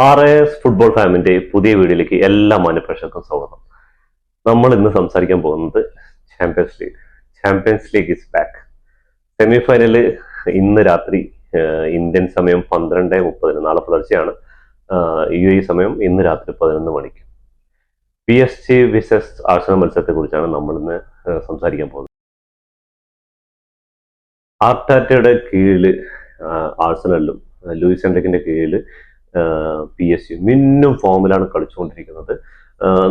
R S football ഫാമിന്റെ പുതിയ വീഡിയോയിലേക്ക് എല്ലാ മാന്യപ്രേക്ഷകർക്കും സ്വാഗതം. നമ്മൾ ഇന്ന് സംസാരിക്കാൻ പോകുന്നത് champions league champions league is back semi final ഇന്ന് രാത്രി ഇന്ത്യൻ സമയം പന്ത്രണ്ട് മുപ്പതിന് നാളെ പുലർച്ചെയാണ്. യു എ സമയം ഇന്ന് രാത്രി പതിനൊന്ന് മണിക്ക്. P S G versus Arsenal മത്സരത്തെ കുറിച്ചാണ് നമ്മൾ ഇന്ന് സംസാരിക്കാൻ പോകുന്നത്. ആർട്ടാറ്റയുടെ കീഴിൽ ആർസണലിലും ലൂയിസ് എൻഡക്കിന്റെ കീഴിൽ പി എസ് സി മിന്നും ഫോമിലാണ് കളിച്ചുകൊണ്ടിരിക്കുന്നത്.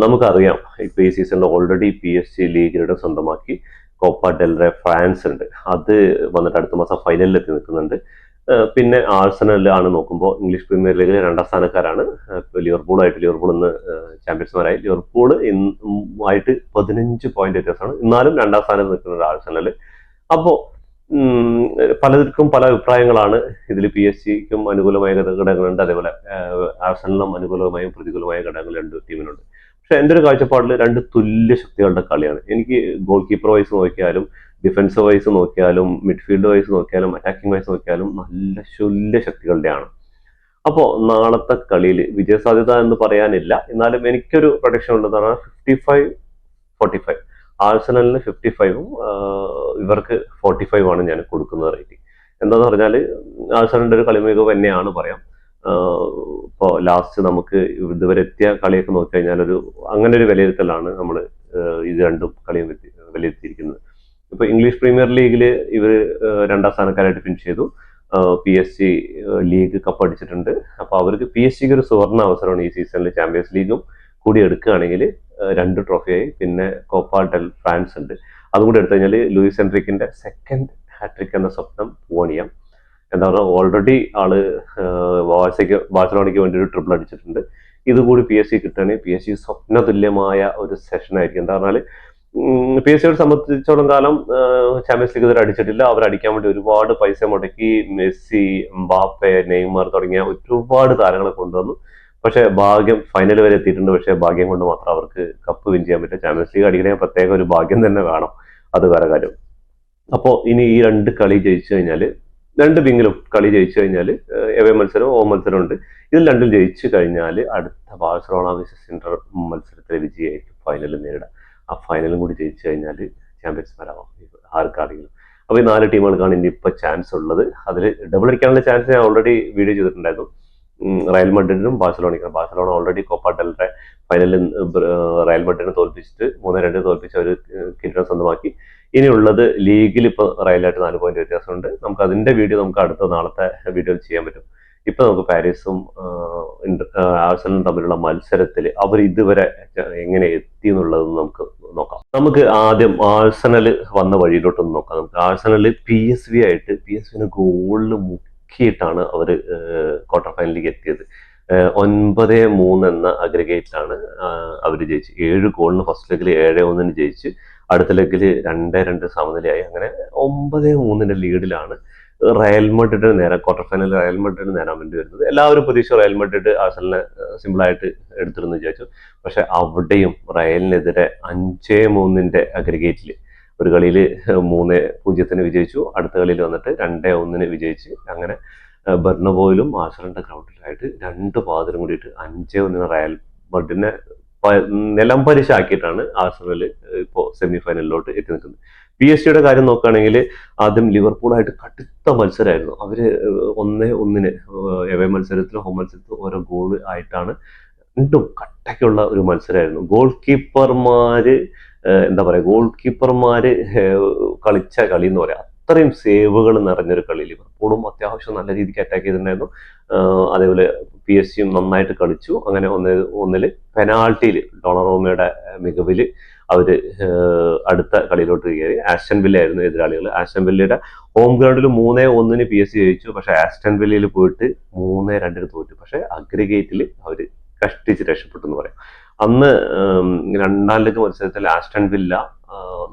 നമുക്കറിയാം ഇപ്പൊ ഈ സീസണിൽ ഓൾറെഡി പി എസ് സി ലീഗിലൂടെ സ്വന്തമാക്കി കോപ്പ ഡെൽറെ ഫ്രാൻസ് ഉണ്ട്. അത് വന്നിട്ട് അടുത്ത മാസം ഫൈനലിൽ എത്തി നിൽക്കുന്നുണ്ട്. പിന്നെ ആഴ്സണലിലാണ് നോക്കുമ്പോൾ ഇംഗ്ലീഷ് പ്രീമിയർ ലീഗിലെ രണ്ടാം സ്ഥാനക്കാരാണ്. ലിവർപൂളായിട്ട് ലിവർപൂൾ ഇന്ന് ചാമ്പ്യൻസ്മാരായി. ലിവർപൂൾ ആയിട്ട് പതിനഞ്ച് പോയിന്റ് വ്യത്യാസമാണ്. എന്നാലും രണ്ടാം സ്ഥാനത്ത് നിൽക്കുന്നുണ്ട് ആഴ്സണൽ അപ്പോൾ പലർക്കും പല അഭിപ്രായങ്ങളാണ്. ഇതിൽ പി എസ് സിക്കും അനുകൂലമായ ഘടക- ഘടകങ്ങളുണ്ട്. അതേപോലെ ആഹ്, ആഴ്സണലിനും അനുകൂലമായും പ്രതികൂലമായ ഘടകങ്ങൾ രണ്ട് ടീമിനുണ്ട് പക്ഷെ എന്റെ ഒരു കാഴ്ചപ്പാടിൽ രണ്ട് തുല്യ ശക്തികളുടെ കളിയാണ്. എനിക്ക് ഗോൾ കീപ്പർ വൈസ് നോക്കിയാലും ഡിഫൻസ് വൈസ് നോക്കിയാലും മിഡ്ഫീൽഡ് വൈസ് നോക്കിയാലും അറ്റാക്കിംഗ് വൈസ് നോക്കിയാലും നല്ല ശുല്യ ശക്തികളുടെയാണ്. അപ്പോൾ നാളത്തെ കളിയിൽ വിജയസാധ്യത എന്ന് പറയാനില്ല. എന്നാലും എനിക്കൊരു പ്രൊഡക്ഷൻ പറഞ്ഞാൽ ഫിഫ്റ്റി ഫൈവ് ഫോർട്ടി ഫൈവ് ആഴ്സണലിന് ഫിഫ്റ്റി ഫൈവും ഇവർക്ക് ഫോർട്ടി ഫൈവ് ആണ് ഞാൻ കൊടുക്കുന്ന റേറ്റിംഗ് എന്താന്ന് പറഞ്ഞാൽ ആഴ്സണലിന്റെ ഒരു കളിമികവ് തന്നെയാണ് പറയാം. ഇപ്പോൾ ലാസ്റ്റ് നമുക്ക് ഇതുവരെ എത്തിയ കളിയൊക്കെ നോക്കി കഴിഞ്ഞാൽ ഒരു അങ്ങനെ ഒരു വിലയിരുത്തലാണ് നമ്മൾ ഇത് രണ്ടും കളിയും വിലയിരുത്തിയിരിക്കുന്നത്. ഇപ്പൊ ഇംഗ്ലീഷ് പ്രീമിയർ ലീഗിൽ ഇവർ രണ്ടാം സ്ഥാനക്കാരായിട്ട് ഫിനിഷ് ചെയ്തു. P S C league cup അടിച്ചിട്ടുണ്ട്. അപ്പൊ അവർക്ക് പി എസ് സിക്ക് ഒരു സുവർണ അവസരമാണ് ഈ സീസണിൽ ചാമ്പ്യൻസ് ലീഗും കൂടി എടുക്കുകയാണെങ്കിൽ രണ്ട് ട്രോഫിയായി. പിന്നെ കോപ്പ ഡെൽ ഫ്രാൻസ് ഉണ്ട്. അതും കൂടി എടുത്തു കഴിഞ്ഞാൽ ലൂയിസ് എൻട്രിക്കിന്റെ സെക്കൻഡ് ഹാട്രിക് എന്ന സ്വപ്നം പൂവണിയാം. എന്താ പറയുക ഓൾറെഡി ആൾ ബാഴ്സയ്ക്ക് ബാഴ്സലോണയ്ക്ക് വേണ്ടി ഒരു ട്രിപ്പിൾ അടിച്ചിട്ടുണ്ട്. ഇതുകൂടി പി എസ് സി കിട്ടുകയാണെങ്കിൽ പി എസ് സി സ്വപ്നതുല്യമായ ഒരു സെഷൻ ആയിരിക്കും. എന്താ പറഞ്ഞാൽ പി എസ് സിയോട് സംബന്ധിച്ചോളം കാലം ചാമ്പ്യൻസ് ലീഗ് ഇതുവരെ അടിച്ചിട്ടില്ല. അവർ അടിക്കാൻ വേണ്ടി ഒരുപാട് പൈസ മുടക്കി മെസ്സി ബാപ്പെ നെയ്മർ തുടങ്ങിയ ഒരുപാട് താരങ്ങളെ കൊണ്ടുവന്നു. പക്ഷേ ഭാഗ്യം ഫൈനൽ വരെ എത്തിയിട്ടുണ്ട്. പക്ഷേ ഭാഗ്യം കൊണ്ട് മാത്രം അവർക്ക് കപ്പ് വിൻ ചെയ്യാൻ പറ്റും ചാമ്പ്യൻസ് ലീഗ് അടിക്കണേ പ്രത്യേക ഒരു ഭാഗ്യം തന്നെ വേണം. അത് വേറെ കാര്യം. അപ്പോൾ ഇനി ഈ രണ്ട് കളി ജയിച്ചു കഴിഞ്ഞാൽ രണ്ട് പിങ്കിലും കളി ജയിച്ചു കഴിഞ്ഞാൽ എവേ മത്സരം ഓ മത്സരം ഉണ്ട്. ഇത് രണ്ടും ജയിച്ചു കഴിഞ്ഞാൽ അടുത്ത ബാഴ്സലോണ വിസസ് ഇന്റർ മത്സരത്തിലെ വിജയമായിരിക്കും ഫൈനലിൽ നേരിടുക. ആ ഫൈനലും കൂടി ജയിച്ചു കഴിഞ്ഞാൽ ചാമ്പ്യൻസ്മാരാവാം ആർക്കാണെങ്കിലും അപ്പോൾ ഈ നാല് ടീമുകൾക്കാണ് ഇനി ഇപ്പോൾ ചാൻസ് ഉള്ളത്. അതിൽ ഡബിൾ അടിക്കാനുള്ള ചാൻസ് ഞാൻ ഓൾറെഡി വീഡിയോ ചെയ്തിട്ടുണ്ടായിരുന്നു. റയൽ മഡ്രിഡിനും ബാഴ്സലോണയ്ക്കും. Barcelona already Copa del Rey ഫൈനലിൽ റയൽ മഡ്രിഡിനെ തോൽപ്പിച്ചിട്ട് മൂന്ന് രണ്ട് തോൽപ്പിച്ച് അവർ കിരീടം സ്വന്തമാക്കി. ഇനിയുള്ളത് ലീഗിൽ ഇപ്പോൾ റയലായിട്ട് നാല് പോയിന്റ് വ്യത്യാസമുണ്ട്. നമുക്ക് അതിന്റെ വീഡിയോ നമുക്ക് അടുത്ത നാളത്തെ വീഡിയോ ചെയ്യാൻ പറ്റും. ഇപ്പൊ നമുക്ക് പാരീസും ആഴ്സലും ആഴ്സണലും തമ്മിലുള്ള മത്സരത്തിൽ അവർ ഇതുവരെ എങ്ങനെ എത്തി എന്നുള്ളത് നമുക്ക് നോക്കാം. നമുക്ക് ആദ്യം ആഴ്സണൽ വന്ന വഴിയിലോട്ടൊന്ന് നോക്കാം. നമുക്ക് ആഴ്സണൽ പി എസ് വി ആയിട്ട് പി എസ് വിന് ഗോളിൽ മുക്കിയിട്ടാണ് അവർ ക്വാർട്ടർ ഫൈനലിലേക്ക് എത്തിയത്. ഒൻപത് മൂന്ന് എന്ന അഗ്രഗേറ്റിലാണ് അവർ ജയിച്ച്. ഏഴ് ഗോളിന് ഫസ്റ്റ് ലെഗിൽ ഏഴ് ഒന്നിന് ജയിച്ച് അടുത്ത ലെഗിൽ രണ്ട് രണ്ട് സമനിലയായി. അങ്ങനെ ഒമ്പത് മൂന്നിന്റെ ലീഡിലാണ് റയൽ മഡ്രിഡിന് നേരെ ക്വാർട്ടർ ഫൈനൽ റയൽ മഡ്രിഡിന് നേരാൻ വേണ്ടി വരുന്നത്. എല്ലാവരും പ്രതീക്ഷ റയൽ മഡ്രിഡ് ആസലിനെ സിമ്പിളായിട്ട് എടുത്തിരുന്നു വിചാരിച്ചു. പക്ഷെ അവിടെയും റയലിനെതിരെ അഞ്ചേ മൂന്നിന്റെ അഗ്രിഗേറ്റിൽ ഒരു കളിയിൽ മൂന്ന് പൂജ്യത്തിന് വിജയിച്ചു. അടുത്ത കളിയിൽ വന്നിട്ട് രണ്ടേ ഒന്നിന് വിജയിച്ച് അങ്ങനെ ബെർണബോയിലും ആശ്രന്റെ ഗ്രൗണ്ടിലായിട്ട് രണ്ട് പാതിരും കൂടിയിട്ട് അഞ്ചേ ഒന്നിന് റയൽ ബർഡിനെ നിലം പരിശാക്കിയിട്ടാണ് ആഴ്സണൽ ഇപ്പോൾ സെമി ഫൈനലിലോട്ട് എത്തി നിൽക്കുന്നത്. പി എസ് സിയുടെ കാര്യം നോക്കുകയാണെങ്കിൽ ആദ്യം ലിവർപൂളായിട്ട് കടുത്ത മത്സരമായിരുന്നു. അവർ ഒന്നേ ഒന്നിന് എവേ മത്സരത്തിലും ഹോം മത്സരത്തിലും ഓരോ ഗോൾ ആയിട്ടാണ് രണ്ടും കട്ടയ്ക്കുള്ള ഒരു മത്സരമായിരുന്നു. ഗോൾ കീപ്പർമാര് എന്താ പറയാ ഗോൾ കീപ്പർമാര് കളിച്ച കളി എന്ന് പറയാം അത്രയും സേവുകൾ നിറഞ്ഞൊരു കളി ലിവർപൂളും അത്യാവശ്യം നല്ല രീതിക്ക് അറ്റാക്ക് ചെയ്തിട്ടുണ്ടായിരുന്നു. അതേപോലെ പി എസ് സിയും നന്നായിട്ട് കളിച്ചു. അങ്ങനെ ഒന്ന് ഒന്നിൽ പെനാൾട്ടിയിൽ ഡൊണറോമയുടെ മികവിൽ അവർ അടുത്ത കളിയിലോട്ട് കയറി. ആസ്റ്റൻ വില്ല ആയിരുന്നു എതിരാളികൾ ആസ്റ്റൻ വില്ലയുടെ ഹോം ഗ്രൗണ്ടിൽ മൂന്നേ ഒന്നിന് പി എസ് സി ജയിച്ചു. പക്ഷെ ആസ്റ്റൻ വില്ലയിൽ പോയിട്ട് മൂന്നേ രണ്ടിന് തോറ്റു. പക്ഷെ അഗ്രിഗേറ്റിൽ അവർ കഷ്ടിച്ച് രക്ഷപ്പെട്ടു എന്ന് പറയാം. അന്ന് രണ്ടാം ലക്ക് മത്സരത്തിൽ ആസ്റ്റൺ വില്ല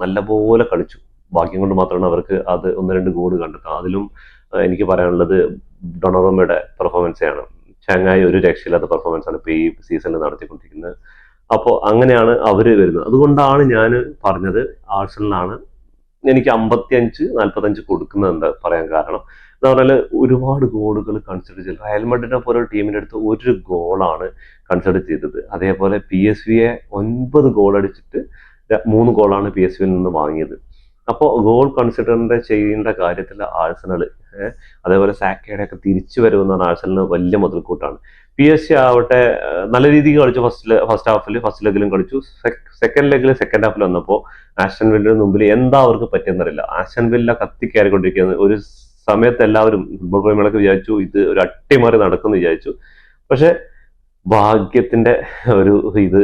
നല്ലപോലെ കളിച്ചു. ഭാഗ്യം കൊണ്ട് മാത്രമാണ് അവർക്ക് അത് ഒന്ന് രണ്ട് ഗോൾ കണ്ടെത്താം അതിലും എനിക്ക് പറയാനുള്ളത് ഡൊണറോമയുടെ പെർഫോമൻസ് ആണ്. ചങ്ങായി ഒരു രക്ഷയില്ലാത്ത പെർഫോമൻസ് ആണ് ഇപ്പൊ ഈ സീസണിൽ നടത്തിക്കൊണ്ടിരിക്കുന്നത്. അപ്പോൾ അങ്ങനെയാണ് അവർ വരുന്നത്. അതുകൊണ്ടാണ് ഞാൻ പറഞ്ഞത് ആഴ്സണലാണ് എനിക്ക് അമ്പത്തി അഞ്ച് നാൽപ്പത്തഞ്ച് കൊടുക്കുന്നത് എന്താ പറയാൻ കാരണം? എന്ന് പറഞ്ഞാൽ ഒരുപാട് ഗോളുകൾ കൺസിഡർ ചെയ്തു. റയൽ മഡ്രിഡിനെ പോലെ ടീമിന്റെ അടുത്ത് ഒരു ഗോളാണ് കൺസിഡർ ചെയ്തത്. അതേപോലെ പി എസ് വിയെ ഒൻപത് ഗോൾ അടിച്ചിട്ട് മൂന്ന് ഗോളാണ് പി എസ് വിയിൽ നിന്ന് വാങ്ങിയത്. അപ്പോൾ ഗോൾ കൺസിഡറിന്റെ ചെയ്യേണ്ട കാര്യത്തിൽ ആഴ്സണൽ അതേപോലെ സാക്കയുടെ ഒക്കെ തിരിച്ചു വരുമെന്നാണ് ആഴ്സണലിന് വലിയ മുതൽക്കൂട്ടാണ്. പി എസ് സി ആവട്ടെ നല്ല രീതിക്ക് കളിച്ചു ഫസ്റ്റ് ഫസ്റ്റ് ഹാഫിൽ ഫസ്റ്റ് ലെഗിലും കളിച്ചു. സെക്കൻഡ് ലെഗിൽ സെക്കൻഡ് ഹാഫിൽ വന്നപ്പോൾ ആസ്റ്റൺ വില്ലിന് മുമ്പിൽ എന്താ അവർക്ക് പറ്റിയെന്നറിയില്ല. ആസ്റ്റൺ വില്ല കത്തിക്കയറിക്കൊണ്ടിരിക്കുന്നത് ഒരു സമയത്ത് എല്ലാവരും ഫുട്ബോൾ പ്രേമികളൊക്കെ വിചാരിച്ചു ഇത് ഒരു അട്ടിമറി നടക്കുമെന്ന് വിചാരിച്ചു. പക്ഷെ ഭാഗ്യത്തിന്റെ ഒരു ഇത്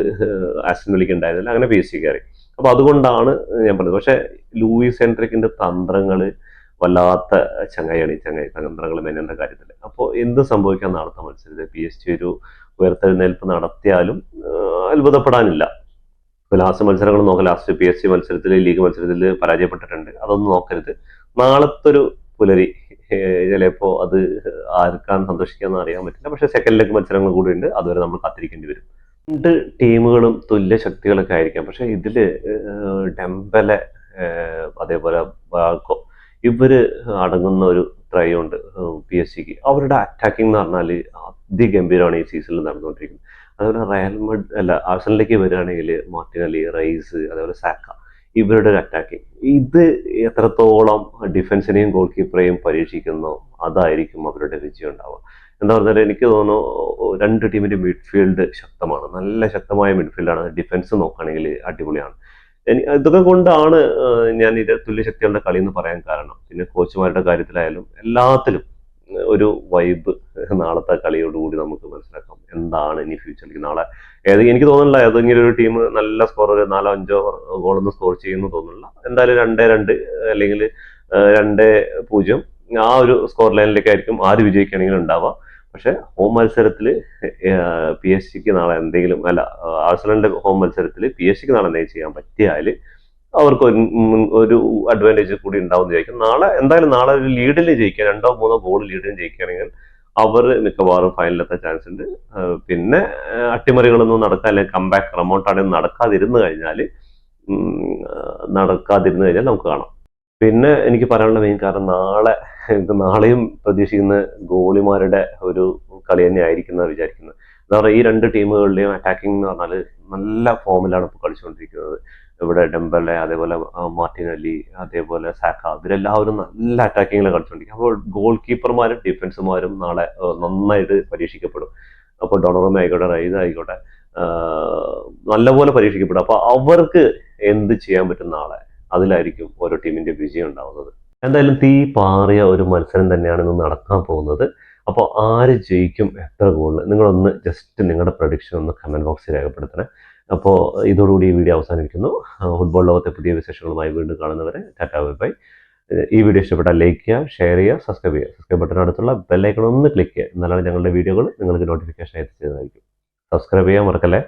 ആസ്റ്റൺ വില്ലിക്ക് ഉണ്ടായിരുന്നില്ല. അങ്ങനെ പി എസ് സി കയറി. അപ്പൊ അതുകൊണ്ടാണ് ഞാൻ പറഞ്ഞത്. പക്ഷെ ലൂയിസ് എൻട്രിക്കിന്റെ തന്ത്രങ്ങൾ വല്ലാത്ത ചങ്ങായിയാണ് ഈ ചങ്ങായി തന്ത്രങ്ങൾ മെനന്റെ കാര്യത്തിൽ. അപ്പോൾ എന്ത് സംഭവിക്കാൻ നടത്ത മത്സരത്തിൽ പി എസ് ജി ഒരു ഉയർത്തെഴുന്നേൽപ്പ് നടത്തിയാലും അത്ഭുതപ്പെടാനില്ല. ഇപ്പൊ ലാസ്റ്റ് മത്സരങ്ങൾ നോക്കാം. ലാസ്റ്റ് പി എസ് സി മത്സരത്തിൽ ലീഗ് മത്സരത്തിൽ പരാജയപ്പെട്ടിട്ടുണ്ട്. അതൊന്നും നോക്കരുത്. നാളത്തെ ഒരു പുലരി ചിലപ്പോ അത് ആർക്കാണ് സന്തോഷിക്കാന്ന് അറിയാൻ പറ്റില്ല. പക്ഷെ സെക്കൻഡ് ലെഗ് മത്സരങ്ങൾ കൂടി ഉണ്ട് അതുവരെ നമ്മൾ കാത്തിരിക്കേണ്ടി വരും. രണ്ട് ടീമുകളും തുല്യ ശക്തികളൊക്കെ ആയിരിക്കാം. പക്ഷെ ഏഹ് ഡെമ്പലെ അതേപോലെ ബാക്കോ ഇവർ അടങ്ങുന്ന ഒരു ത്രയമുണ്ട് പി എസ് സിക്ക്. അവരുടെ അറ്റാക്കിംഗ് എന്ന് പറഞ്ഞാൽ അതിഗംഭീരമാണ് ഈ സീസണിൽ നടന്നുകൊണ്ടിരിക്കുന്നത്. അതുപോലെ റയൽ മഡ് അല്ല ആഴ്സണലിലേക്ക് വരികയാണെങ്കിൽ മാർട്ടിനലി റൈസ് അതേപോലെ സാക്ക ഇവരുടെ ഒരു അറ്റാക്കിംഗ്. ഇത് എത്രത്തോളം ഡിഫൻസിനെയും ഗോൾ കീപ്പറെയും പരീക്ഷിക്കുന്നോ അതായിരിക്കും അവരുടെ വിജയം ഉണ്ടാവുക. എന്താ പറഞ്ഞാൽ എനിക്ക് തോന്നുന്നു രണ്ട് ടീമിന്റെ മിഡ്ഫീൽഡ് ശക്തമാണ്. നല്ല ശക്തമായ മിഡ്ഫീൽഡാണ്. ഡിഫൻസ് നോക്കുകയാണെങ്കിൽ അടിപൊളിയാണ്. ഇതൊക്കെ കൊണ്ടാണ് ഞാൻ ഇത് തുല്യശക്തികളുടെ കളി എന്ന് പറയാൻ കാരണം. പിന്നെ കോച്ചുമാരുടെ കാര്യത്തിലായാലും എല്ലാത്തിലും ഒരു വൈബ് നാളത്തെ കളിയോടുകൂടി നമുക്ക് മനസ്സിലാക്കാം. എന്താണ് ഇനി ഫ്യൂച്ചറിലേക്ക് നാളെ? ഏത് എനിക്ക് തോന്നുന്നില്ല ഏതെങ്കിലും ഒരു ടീം നല്ല സ്കോർ ഒരു നാലോ അഞ്ചോ ഗോളൊന്നും സ്കോർ ചെയ്യുമെന്ന് തോന്നുന്നില്ല. എന്തായാലും രണ്ടേ രണ്ട് അല്ലെങ്കിൽ രണ്ടേ പൂജ്യം ആ ഒരു സ്കോർ ലൈനിലേക്കായിരിക്കും ആര് വിജയിക്കുകയാണെങ്കിലും ഉണ്ടാവുക പക്ഷെ ഹോം മത്സരത്തിൽ പി എസ് സിക്ക് നാളെ എന്തെങ്കിലും അല്ല ആഴ്സണലിന്റെ ഹോം മത്സരത്തിൽ പി എസ് സിക്ക് നാളെ എന്തെങ്കിലും ചെയ്യാൻ പറ്റിയാൽ അവർക്ക് ഒരു അഡ്വാന്റേജ് കൂടി ഉണ്ടാവും വിചാരിക്കും നാളെ എന്തായാലും നാളെ ഒരു ലീഡിൽ ജയിക്കുക രണ്ടോ മൂന്നോ ഗോൾ ലീഡിൽ ജയിക്കുകയാണെങ്കിൽ അവർ മിക്കവാറും ഫൈനലിലെത്താൻ ചാൻസ് ഉണ്ട്. പിന്നെ അട്ടിമറികളൊന്നും നടക്കാൻ അല്ലെങ്കിൽ കംബാക്ക് റെമൗണ്ടാണെങ്കിൽ നടക്കാതിരുന്നു കഴിഞ്ഞാൽ നടക്കാതിരുന്നു കഴിഞ്ഞാൽ നമുക്ക് കാണാം. പിന്നെ എനിക്ക് പറയാനുള്ള മെയിൻ കാരണം നാളെ നാളെയും പ്രതീക്ഷിക്കുന്ന ഗോളിമാരുടെ ഒരു കളി തന്നെ ആയിരിക്കും എന്നാണ് വിചാരിക്കുന്നത്. എന്താ പറയുക ഈ രണ്ട് ടീമുകളുടെയും അറ്റാക്കിംഗ് എന്ന് പറഞ്ഞാൽ നല്ല ഫോമിലാണ് ഇപ്പോൾ കളിച്ചുകൊണ്ടിരിക്കുന്നത്. ഇവിടെ ഡെമ്പലെ അതേപോലെ മാർട്ടിൻ മാർട്ടിനലി അതേപോലെ സാക്ക ഇവരെല്ലാവരും നല്ല അറ്റാക്കിങ്ങിൽ കളിച്ചുകൊണ്ടിരിക്കും അപ്പോൾ ഗോൾ കീപ്പർമാരും ഡിഫൻസുമാരും നാളെ നന്നായിട്ട് പരീക്ഷിക്കപ്പെടും. അപ്പോൾ ഡൊണറമ ആയിക്കോട്ടെ റൈസ് ആയിക്കോട്ടെ നല്ലപോലെ പരീക്ഷിക്കപ്പെടും. അപ്പോൾ അവർക്ക് എന്ത് ചെയ്യാൻ പറ്റും നാളെ? അതിലായിരിക്കും ഓരോ ടീമിന്റെ വിജയം ഉണ്ടാവുന്നത്. എന്തായാലും തീ പാറിയ ഒരു മത്സരം തന്നെയാണ് ഇന്ന് നടക്കാൻ പോകുന്നത്. അപ്പോൾ ആര് ജയിക്കും? എത്ര ഗോളിൽ നിങ്ങളൊന്ന് ജസ്റ്റ് നിങ്ങളുടെ പ്രൊഡിക്ഷൻ ഒന്ന് കമന്റ് ബോക്സിൽ രേഖപ്പെടുത്തണേ. അപ്പോൾ ഇതോടുകൂടി ഈ വീഡിയോ അവസാനിക്കുന്നു ഫുട്ബോൾ ലോകത്തെ പുതിയ വിശേഷങ്ങളുമായി വീണ്ടും കാണുന്നവരെ ടാറ്റാ ബൈ ബൈ. ഈ വീഡിയോ ഇഷ്ടപ്പെട്ടാൽ ലൈക്ക് ചെയ്യുക ഷെയർ ചെയ്യുക സബ്സ്ക്രൈബ് ചെയ്യുക. സബ്സ്ക്രൈബ് ബട്ടൺ അടുത്തുള്ള ബെല്ലൈക്കൺ ഒന്ന് ക്ലിക്ക് ചെയ്യുക. എന്നാലാണ് ഞങ്ങളുടെ വീഡിയോകൾ നിങ്ങൾക്ക് നോട്ടിഫിക്കേഷൻ എത്തിച്ചതായിരിക്കും സബ്സ്ക്രൈബ് ചെയ്യാൻ മറക്കല്ലേ?